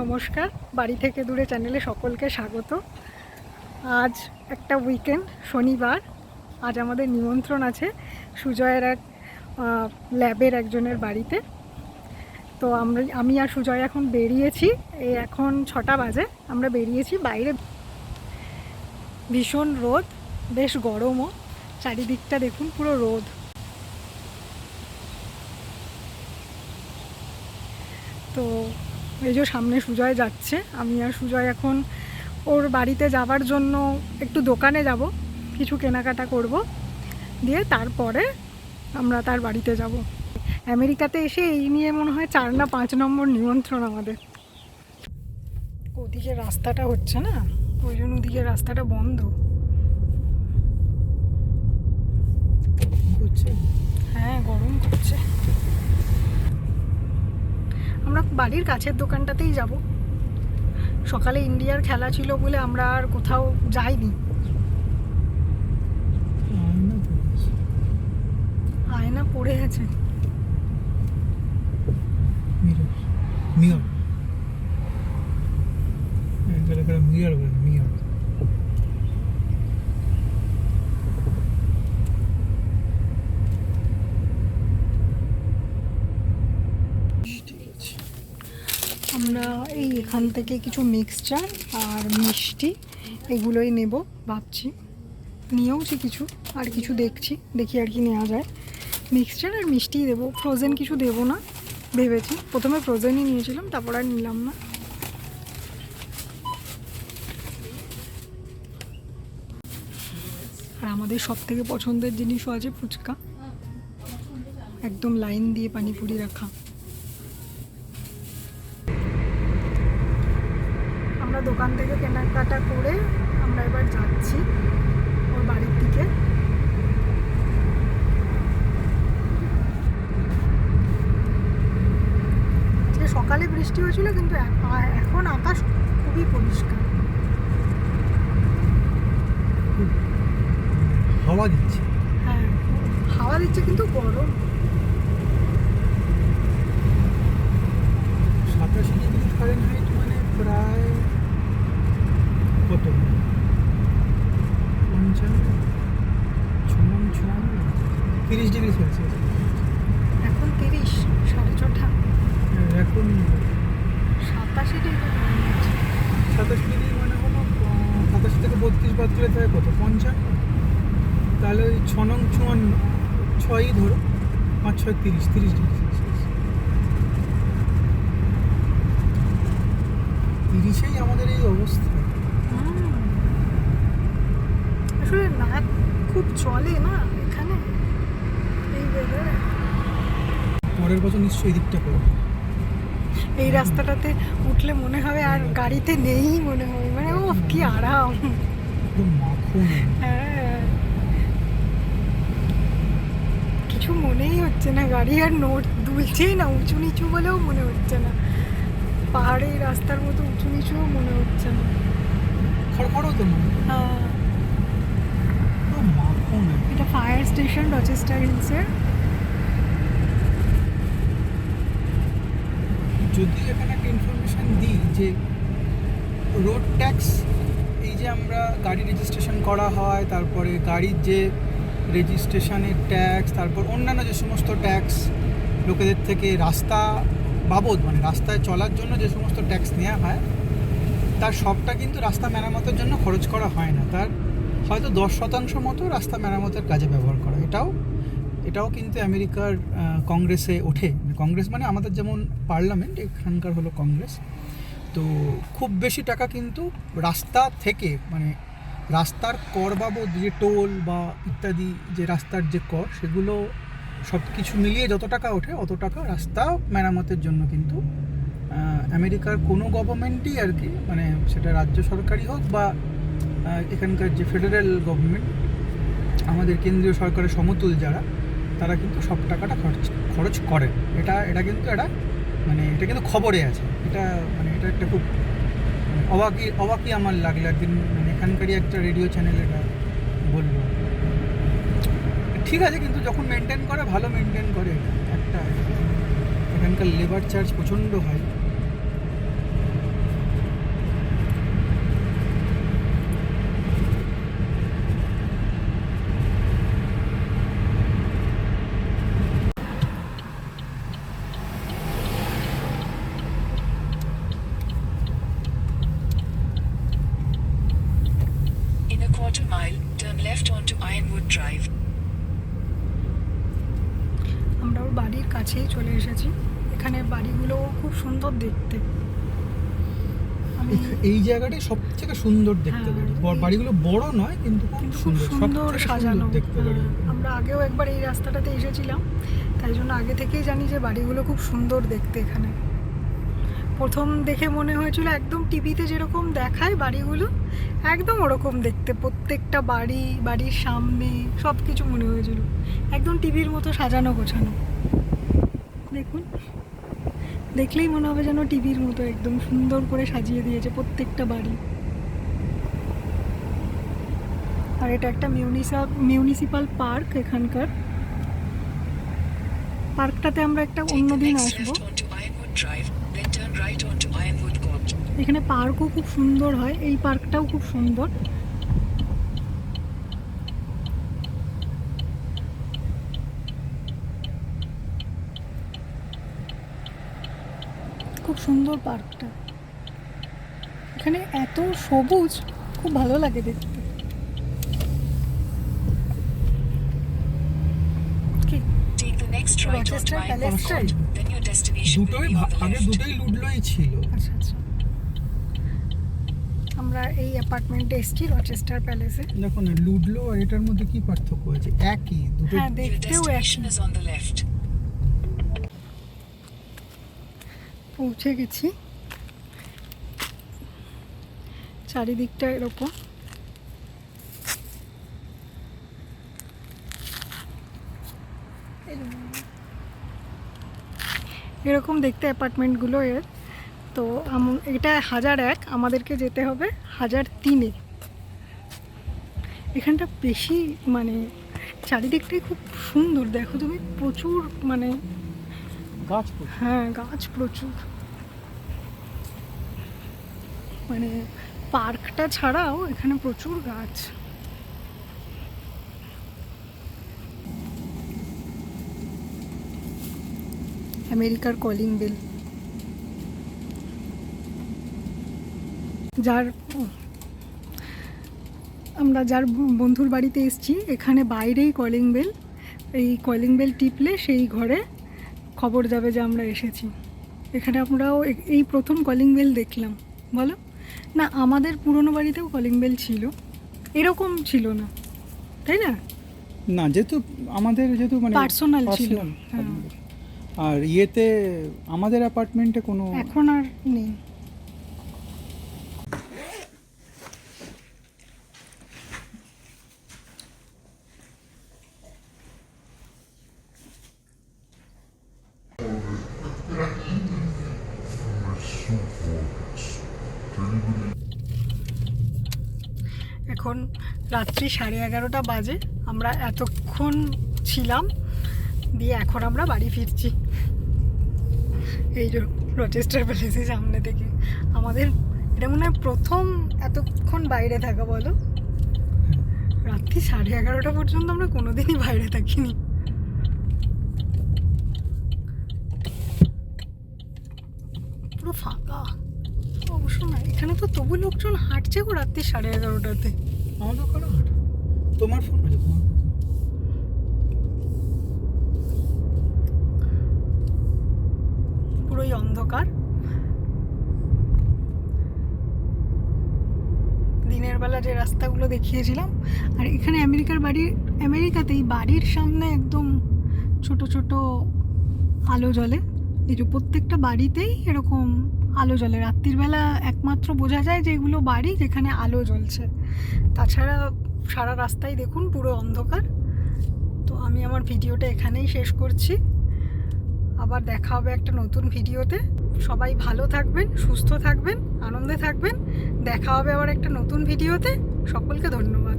নমস্কার। বাড়ি থেকে দূরে চ্যানেলে সকলকে স্বাগত। আজ একটা উইকেন্ড শনিবার। আজ আমাদের নিমন্ত্রণ আছে সুজয়ের এক ল্যাবের একজনের বাড়িতে। তো আমরা আমি আর সুজয় এখন বেরিয়েছি। এই এখন ছটা বাজে। আমরা বেরিয়েছি বাইরে। ভীষণ রোদ, বেশ গরমও। চারিদিকটা দেখুন পুরো রোদ তো এই যে সামনে সুজয় যাচ্ছে, আমি আর সুজয় এখন ওর বাড়িতে যাওয়ার জন্য একটু দোকানে যাব, কিছু কেনাকাটা করব, দিয়ে তারপরে আমরা তার বাড়িতে যাব। আমেরিকাতে এসে এই নিয়ে মনে হয় চার না পাঁচ নম্বর নিমন্ত্রণ আমাদের। ওদিকে রাস্তাটা হচ্ছে না, ওই জন্য ওদিকে রাস্তাটা বন্ধ করছে হ্যাঁ গরম করছে আমরা বাড়ির কাছের দোকানটাতেই যাব। সকালে ইন্ডিয়ার খেলা ছিল বলে আমরা আর কোথাও যাইনি। আয়না পড়ে আছে। মিরর। মিরর। মিরর বলে মিরর ঠিক আছে আমরা এই এখান থেকে কিছু মিক্সচার আর মিষ্টি, এগুলোই নেব, ভাবছি। নিয়েওছি কিছু, আর কিছু দেখছি, দেখি আর কি নেওয়া যায়। মিক্সচার আর মিষ্টিই দেবো ফ্রোজেন কিছু দেবো না, ভেবেছি। প্রথমে ফ্রোজেনই নিয়েছিলাম, তারপর আর নিলাম না। আর আমাদের সব থেকে পছন্দের জিনিসও আছে ফুচকা। একদম লাইন দিয়ে পানিপুরি রাখা আমরা দোকান থেকে কেনাকাটা করে আমরা এবার যাচ্ছি ওর বাড়ির দিকে। সকালে বৃষ্টি হয়েছিল কিন্তু এখন আকাশ খুবই পরিষ্কার। হাওয়া দিচ্ছে। হ্যাঁ হাওয়া দিচ্ছে কিন্তু গরম সাতাশি ডিগ্রি ফারেনহাইট মানে প্রায় কত পঞ্চান্ন চুয়ান্ন চুয়ান্ন তিরিশ ডিগ্রি সেলসিয়াস এখন তিরিশ সাড়ে ছটা এখন সাতাশি ডিগ্রি মানে হলো সাতাশি থেকে বত্রিশ বাদ দিলে থাকে কত? পঞ্চান্ন তাহলে ওই ছ নং চুয়ান্ন ছয়ই ধরো পাঁচ ছয় তিরিশ তিরিশ ডিগ্রি তিরিশেই আমাদের এই অবস্থা। আসলে নাক খুব চলে না এখানে? এই পরের বছর নিশ্চয়ই দিকটা করব। এই রাস্তাটাতে উঠলে মনে হবে আর গাড়িতে নেই মনে হবে। মানে ও কি আরাম। হ্যাঁ। কিছু মনেই হচ্ছে না গাড়ি আর নোট দুলছেই না উঁচু নিচু বলেও মনে হচ্ছে না। পাহাড়ে রাস্তার মতো উঁচু নিচুও মনে হচ্ছে না। হ্যাঁ। এটা ফায়ার স্টেশন রচেস্টার হিলসের যদি এখানে একটা ইনফরমেশন দিই যে রোড ট্যাক্স এই যে আমরা গাড়ি রেজিস্ট্রেশন করা হয়, তারপরে গাড়ির যে রেজিস্ট্রেশনের ট্যাক্স তারপর অন্যান্য যে সমস্ত ট্যাক্স লোকেদের থেকে রাস্তা বাবদ মানে রাস্তায় চলার জন্য যে সমস্ত ট্যাক্স নেওয়া হয়, তার সবটা কিন্তু রাস্তা মেরামতের জন্য খরচ করা হয় না। তার হয়তো দশ শতাংশ মতো রাস্তা মেরামতের কাজে ব্যবহার করা এটাও এটাও কিন্তু আমেরিকার কংগ্রেসে ওঠে। কংগ্রেস মানে আমাদের যেমন পার্লামেন্ট এখানকার হলো কংগ্রেস তো খুব বেশি টাকা কিন্তু রাস্তা থেকে মানে রাস্তার কর বাবদ যে টোল বা ইত্যাদি যে রাস্তার যে কর, সেগুলো সব কিছু মিলিয়ে যত টাকা ওঠে, অত টাকা রাস্তা মেরামতের জন্য কিন্তু আমেরিকার কোনো গভর্নমেন্টই আর কি মানে সেটা রাজ্য সরকারই হোক বা এখানকার যে ফেডারেল গভর্নমেন্ট আমাদের কেন্দ্রীয় সরকারের সমতুল যারা, তারা কিন্তু সব টাকাটা খরচ খরচ করে এটা এটা কিন্তু একটা মানে এটা কিন্তু খবরে আছে। এটা মানে এটা একটা খুব অবাকি অবাকি আমার লাগল একদিন মানে এখানকারই একটা রেডিও চ্যানেল এটা বলল। ঠিক আছে, কিন্তু যখন মেনটেন করে, ভালো মেনটেন করে একটা এখানকার লেবার চার্জ প্রচণ্ড হয় onto Ironwood Drive. আমরা ওর বাড়ির কাছেই চলে এসেছি। এখানে বাড়িগুলো খুব সুন্দর দেখতে। আমি এই জায়গাটাই সব থেকে সুন্দর দেখতে হ্যাঁ, পারি বাড়িগুলো বড় নয় কিন্তু খুব সুন্দর সুন্দর সাজানো। দেখতে হ্যাঁ, পারি আমরা আগেও একবার এই রাস্তাটাতে এসেছিলাম তাই জন্য আগে থেকেই জানি যে বাড়িগুলো খুব সুন্দর দেখতে এখানে। প্রথম দেখে মনে হয়েছিল একদম টিভিতে যেরকম দেখায় বাড়িগুলো, একদম ওরকম দেখতে। প্রত্যেকটা বাড়ি, বাড়ির সামনে সব কিছু মনে হয়েছিল। একদম টিভির মতো সাজানো গোছানো। দেখুন, দেখলেই মনে হবে যেন টিভির মতো একদম সুন্দর করে সাজিয়ে দিয়েছে প্রত্যেকটা বাড়ি। আর এটা একটা মিউনিসিপাল মিউনিসিপাল পার্ক এখানকার। পার্কটাতে আমরা একটা Take অন্য দিন আসব এখানে পার্কও খুব সুন্দর হয় এই পার্কটাও খুব সুন্দর। খুব সুন্দর পার্কটা। এখানে এত সবুজ খুব ভালো লাগে দেখতে। কি Take দুটোই আগে দুটোই লুডলোই ছিল। আচ্ছা আচ্ছা। আমরা এই অ্যাপার্টমেন্টে এসেছি রচেস্টার প্যালেসে দেখো না লুডলো আর এটার মধ্যে কি পার্থক্য আছে একই দুটো হ্যাঁ দেখতেও একই। is on the left. পৌঁছে গেছি। চারিদিকটা এরকম। এরকম দেখতে অ্যাপার্টমেন্টগুলো এর। তো এটা হাজার এক আমাদেরকে যেতে হবে হাজার তিনে। এখানটা বেশি মানে চারিদিকটাই খুব সুন্দর। দেখো তুমি প্রচুর মানে গাছ হ্যাঁ গাছ প্রচুর। মানে পার্কটা ছাড়াও এখানে প্রচুর গাছ। আমেরিকার কলিং বেল। যার আমরা যার বন্ধুর বাড়িতে এসেছি এখানে বাইরেই কলিং বেল। এই কলিং বেল টিপলে সেই ঘরে খবর যাবে যে আমরা এসেছি। এখানে আমরাও এই প্রথম কলিং বেল দেখলাম। বলো? না আমাদের পুরনো বাড়িতেও কলিং বেল ছিল। এরকম ছিল না। তাই না? না যেহেতু আমাদের যেহেতু মানে পার্সোনাল ছিল, হ্যাঁ। আর ইয়েতে আমাদের অ্যাপার্টমেন্টে কোনো এখন আর নেই। এখন রাত্রি সাড়ে এগারোটা বাজে। আমরা এতক্ষণ ছিলাম দিয়ে এখন আমরা বাড়ি ফিরছি। এই রচেস্টার প্যালেসের সামনে থেকে। আমাদের, এটা মনে হয় প্রথম এতক্ষণ বাইরে থাকা, বলো? রাত্রি সাড়ে এগারোটা পর্যন্ত আমরা কোনোদিনই বাইরে থাকিনি। পুরো ফাঁকা। অবশ্য না, এখানে তো তবু লোকজন হাঁটছে গো রাত্রি সাড়ে এগারোটাতে। আমাদের তোমার ফোন আছে তোমার পুরোই অন্ধকার। দিনের বেলা যে রাস্তাগুলো দেখিয়েছিলাম, আর এখানে আমেরিকার বাড়ির, আমেরিকাতেই বাড়ির সামনে একদম ছোট ছোট আলো জ্বলে। এই যে প্রত্যেকটা বাড়িতেই এরকম আলো জ্বলে। রাত্রির বেলা একমাত্র বোঝা যায় যে এগুলো বাড়ি যেখানে আলো জ্বলছে। তাছাড়া সারা রাস্তায় দেখুন পুরো অন্ধকার। তো আমি আমার ভিডিওটা এখানেই শেষ করছি। আবার দেখা হবে একটা নতুন ভিডিওতে। সবাই ভালো থাকবেন, সুস্থ থাকবেন, আনন্দে থাকবেন। দেখা হবে আবার একটা নতুন ভিডিওতে। সকলকে ধন্যবাদ।